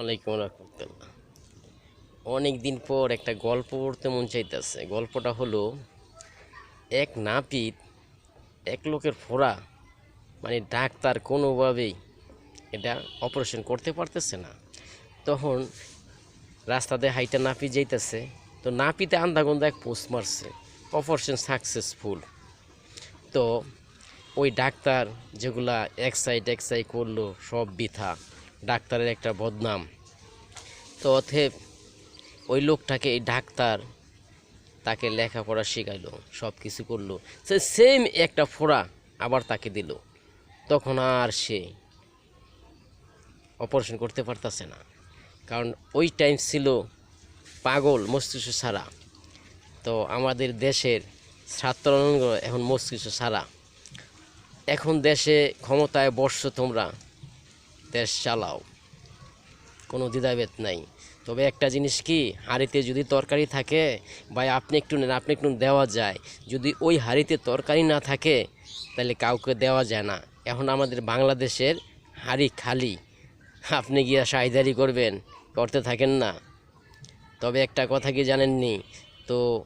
ওয়ালাইকুম রহমতুল্লাহ। অনেক দিন পর একটা গল্প পড়তে মন চাইতেছে। গল্পটা হলো, এক নাপিত এক লোকের ফোড়া মানে ডাক্তার কোনোভাবেই এটা অপারেশন করতে পারতেছে না। তখন রাস্তাতে হাইটা নাপিত যাইতেছে। তো নাপিতে আন্দাগন্দা এক পোস্ট মারছে অপারেশন সাকসেসফুল তো ওই ডাক্তার যেগুলা এক সাইড এক সাইড করল, সব বৃথা। ডাক্তারের একটা বদনাম। তো অথেব ওই লোকটাকে এই ডাক্তার তাকে লেখাপড়া শেখাইলো সব কিছু করল। সে সেম একটা ফোড়া আবার তাকে দিল। তখন আর সে অপারেশন করতে পারতাছে না। কারণ ওই টাইম ছিল পাগল মস্তিষ্ক ছাড়া তো আমাদের দেশের ছাত্রাঙ্গ এখন মস্তিষ্ক ছাড়া এখন দেশে ক্ষমতায় বর্ষ তোমরা। দেশ চালাও। কোনো দ্বিধাভেদ নাই। তবে একটা জিনিস কি, হাঁড়িতে যদি তরকারি থাকে বা আপনি একটু নেন, আপনি একটু দেওয়া যায়। যদি ওই হাঁড়িতে তরকারি না থাকে, তাহলে কাউকে দেওয়া যায় না। এখন আমাদের বাংলাদেশের হাঁড়ি খালি। আপনি গিয়া সাহিদারি করবেন, করতে থাকেন না। তবে একটা কথা কি জানেননি? তো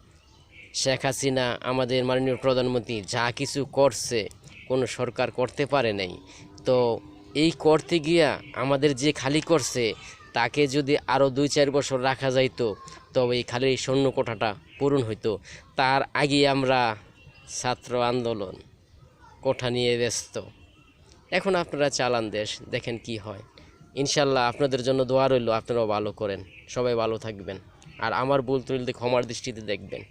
শেখ হাসিনা, আমাদের মাননীয় প্রধানমন্ত্রী যা কিছু করছে, কোনো সরকার করতে পারে নাই। তো এই করতে গিয়া আমাদের যে খালি করছে, তাকে যদি আরও দুই চার বছর রাখা যাইতো, তবে এই খালি শূন্য কোঠাটা পূরণ হইতো। তার আগে আমরা ছাত্র আন্দোলন কোঠা নিয়ে ব্যস্ত। এখন আপনারা চালান দেশ, দেখেন কি হয়। ইনশাল্লাহ আপনাদের জন্য দোয়া রইল, আপনারাও ভালো করেন। সবাই ভালো থাকবেন। আর আমার ভুল তুলতে ক্ষমার দৃষ্টিতে দেখবেন।